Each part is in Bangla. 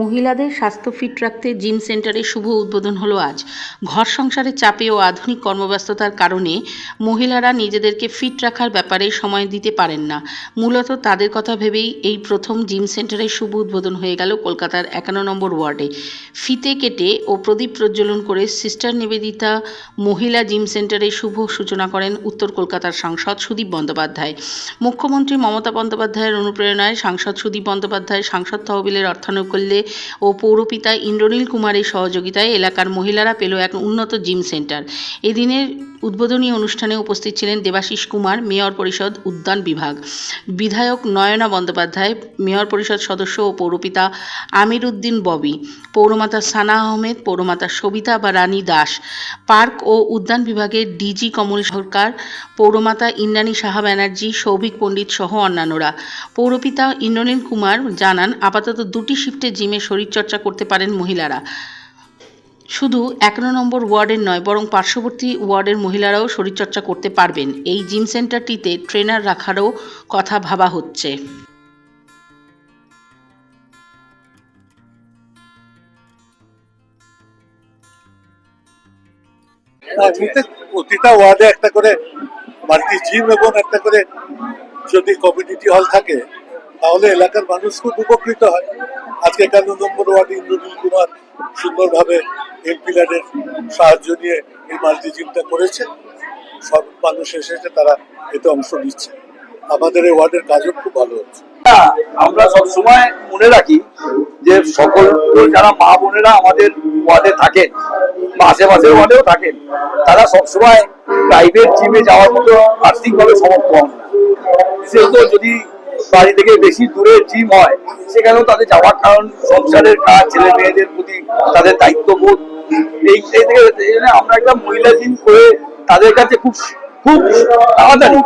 মহিলাদের স্বাস্থ্য ফিট রাখতে জিম সেন্টারে শুভ উদ্বোধন হলো আজ। ঘর সংসারের চাপে ও আধুনিক কর্মব্যস্ততার কারণে মহিলারা নিজেদেরকে ফিট রাখার ব্যাপারে সময় দিতে পারেন না। মূলত তাদের কথা ভেবেই এই প্রথম জিম সেন্টারের শুভ উদ্বোধন হয়ে গেল কলকাতার একান্ন নম্বর ওয়ার্ডে। ফিতে কেটে ও প্রদীপ প্রজ্বলন করে সিস্টার নিবেদিতা মহিলা জিম সেন্টারে শুভ সূচনা করেন উত্তর কলকাতার সাংসদ সুদীপ বন্দ্যোপাধ্যায়। মুখ্যমন্ত্রী মমতা বন্দ্যোপাধ্যায়ের অনুপ্রেরণায় সাংসদ সুদীপ বন্দ্যোপাধ্যায় সাংসদ তহবিলের অর্থানুকূল্যে ও পৌরপিতা ইন্দ্রনীল কুমারের সহযোগিতায় এলাকার মহিলারা পেল এক উন্নত জিম সেন্টার। এদিনের উদ্বোধনী অনুষ্ঠানে উপস্থিত ছিলেন দেবাশিস কুমার, মেয়র পরিষদ উদ্যান বিভাগ। বিধায়ক নয়না বন্দ্যোপাধ্যায়, মেয়র পরিষদ সদস্য ও পৌরপিতা আমির উদ্দিন ববি, পৌরমাতা সানা আহমেদ, পৌরমাতা সবিতা বা রানী দাস, পার্ক ও উদ্যান বিভাগের ডিজি কমল সরকার, পৌরমাতা ইন্দ্রাণী সাহা ব্যানার্জি, সৌভিক পণ্ডিত সহ অন্যান্যরা। পৌরপিতা ইন্দ্রনীল কুমার জানান, আপাতত দুটি শিফটে জিমে শরীরচর্চা করতে পারেন মহিলারা। শুধু একান্ন নম্বর ওয়ার্ডের নয়, বরং পার্শ্ববর্তী ওয়ার্ডের মহিলারাও শরীরচর্চা করতে পারবেন। এই জিম সেন্টারটিতে ট্রেনার রাখারও কথা ভাবা হচ্ছে। প্রতিটা ওয়ার্ডে একটা করে মাল্টি জিম এবং একটা করে যদি কমিউনিটি হল থাকে, তাহলে এলাকার মানুষ খুব উপকৃত হয়। আজকে একান্ন নম্বর ওয়ার্ডে ইন্দ্রনীল কুমার সুন্দরভাবে এমপিলারের সাহায্য নিয়ে এই মাল্টি জিমটা করেছে। সব মানুষ এসেছে তারা এতে অংশ নিচ্ছে। আমাদের এই ওয়ার্ডের কাজও খুব ভালো হচ্ছে। না, আমরা সব সময় মনে রাখি যে সকল যারা মা বোনেরা আমাদের ওয়ার্ডে থাকেন বা আশেপাশের ওয়ার্ডেও থাকেন তারা সবসময় প্রাইভেট জিমে যাওয়ার মতো আর্থিকভাবে সমর্থ হন বিশেষত যদি বাড়ি থেকে বেশি দূরে জিম হয়, সেখানেও তাদের যাওয়ার কারণ, সংসারের কাজ, ছেলে মেয়েদের প্রতি তাদের দায়িত্ববোধ। এই থেকে আমরা একটা মহিলা জিম করে তাদের কাছে খুব খুব তাড়াতাড়ি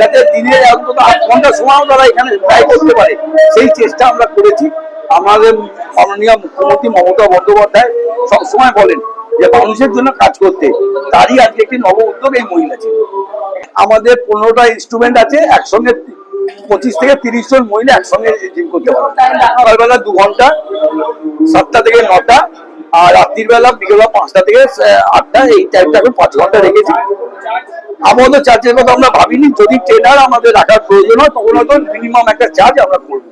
যাতে দিনে অন্তত ঘণ্টা সময়ও তারা এখানে ব্যয় করতে পারে। সেই চেষ্টা আমরা করেছি। আমাদের মাননীয় মুখ্যমন্ত্রী মমতা বন্দ্যোপাধ্যায় সবসময় বলেন যে, মানুষের জন্য কাজ করতে। তারই আজকে একটি নব উদ্যোগ এই মহিলা ছিল আমাদের পনেরোটা ইনস্ট্রুমেন্ট আছে, একসঙ্গে পঁচিশ থেকে তিরিশ জন মহিলা একসঙ্গে জিম করতে পারে। সকালবেলা দু ঘণ্টা, সাতটা থেকে নটা, আর রাত্রির বেলা বিকেলবেলা পাঁচটা থেকে আটটা, এই টাইমটা আমি পাঁচ ঘণ্টা রেখেছি। আমাদের চার্জের কথা আমরা ভাবিনি, যদি ট্রেনার আমাদের রাখার প্রয়োজন হয়, তখন হয়তো মিনিমাম একটা চার্জ আমরা করব।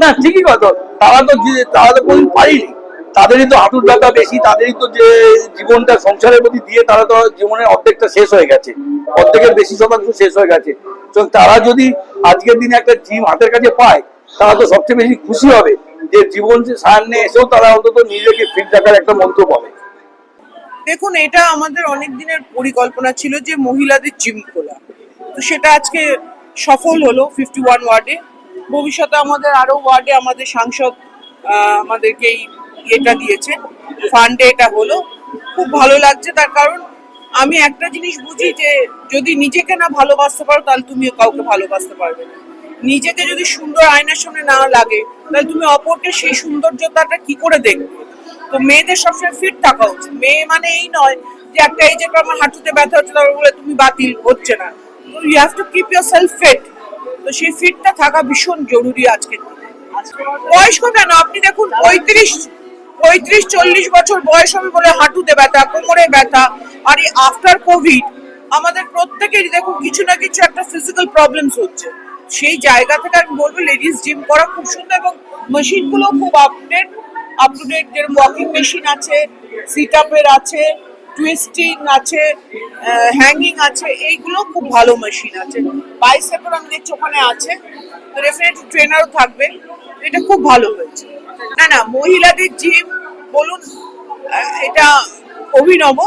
না, ঠিকই কথা। তারা তো তারা তো কোনদিন পারিনি। তাদেরই তো হাঁটুর ব্যথা বেশি, তাদেরই তো যে জীবনটা সংসারের প্রতি দিয়ে তারা তো জীবনের অর্ধেকটা শেষ হয়ে গেছে। অর্ধেকের বেশি শতাংশ শেষ হয়ে গেছে। তো তারা যদি আজকের দিনে একটা জিম হাতের কাছে পায়, তারা তো সবচেয়ে বেশি খুশি হবে যে জীবন সামনে এসেও তারা অন্তত নিজেকে ফিট রাখার একটা মন্ত্র পাবে। দেখুন, এটা আমাদের অনেক দিনের পরিকল্পনা ছিল যে মহিলাদের জিম খোলা। তো সেটা আজকে সফল হলো ফিফটি ওয়ান ওয়ার্ডে। ভবিষ্যতে আমাদের আরও ওয়ার্ডে আমাদের সাংসদ আমাদেরকে ইয়েটা দিয়েছে ফান্ডে এটা হলো। খুব ভালো লাগছে তার কারণ আমি একটা জিনিস বুঝি যে যদি নিজেকে না ভালোবাসতে পারো, তাহলে তুমিও কাউকে ভালোবাসতে পারবে না। নিজেকে যদি সুন্দর আয়নার সামনে না লাগে, তাহলে তুমি অপরকে সেই সৌন্দর্যতাটা কি করে দেখবে? তো মেয়েদের সবসময় ফিট থাকা উচিত। মেয়ে মানে এই নয় যে একটা এই যে আমার হাঁটুতে ব্যথা হচ্ছে, তারপর বলে তুমি বাতিল, হচ্ছে না। তো you have to keep yourself fit তো সেই ফিটটা থাকা ভীষণ জরুরি আজকে বয়স্ক কেন? আপনি দেখুন, পঁয়ত্রিশ পঁয়ত্রিশ, চল্লিশ বছর বয়স হবে বলে হাঁটুতে ব্যথা, কোমরে ব্যথা, আর এই আফটার কোভিড আমাদের প্রত্যেকেরই দেখুন কিছু না কিছু একটা ফিজিক্যাল প্রবলেমস হচ্ছে। সেই জায়গা থেকে আমি বলব লেডিস জিম করা খুব সুন্দর এবং মেশিনগুলো খুব আপডেট আপ টু ডেট যেরকম ওয়াকিং মেশিন আছে সিট আপের আছে টুইস্টিং আছে হ্যাঙ্গিং আছে, এইগুলো খুব ভালো মেশিন আছে। বাইসেপের আমি দেখছি ওখানে আছে। তো ডেফিনেটলি ট্রেনারও থাকবে। এটা খুব ভালো হয়েছে। না না, মহিলাদের জিম বলুন এটা অভিনব।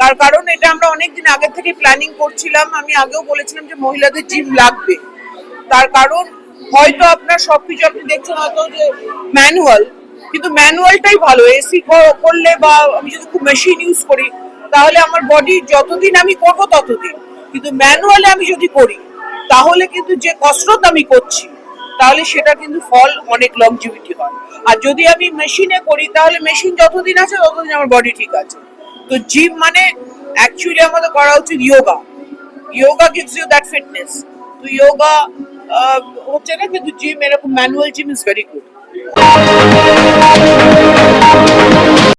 তার কারণ এটা আমরা অনেকদিন আগে থেকে প্ল্যানিং করছিলাম। আমি আগেও বলেছিলাম যে মহিলাদের জিম লাগবে। তার কারণ হয়তো আপনার সবকিছু আপনি দেখছেন হয়তো যে ম্যানুয়াল কিন্তু ম্যানুয়ালটাই ভালো। এসি করলে বা আমি যদি খুব মেশিন ইউজ করি, তাহলে আমার বডি যতদিন আমি করব ততদিন। কিন্তু ম্যানুয়ালে আমি যদি করি তাহলে কিন্তু যে কসরত আমি করছি তাহলে সেটা কিন্তু ফল অনেক লংজিভিটি হয়। আর যদি আমি মেশিনে করি তাহলে মেশিন যতদিন আছে ততদিন আমার বডি ঠিক আছে। তো জিম মানে অ্যাকচুয়ালি আমাদের করা উচিত yoga yoga gives you that fitness তো uh, হচ্ছে না কিন্তু জিম এরকম manual gym is very good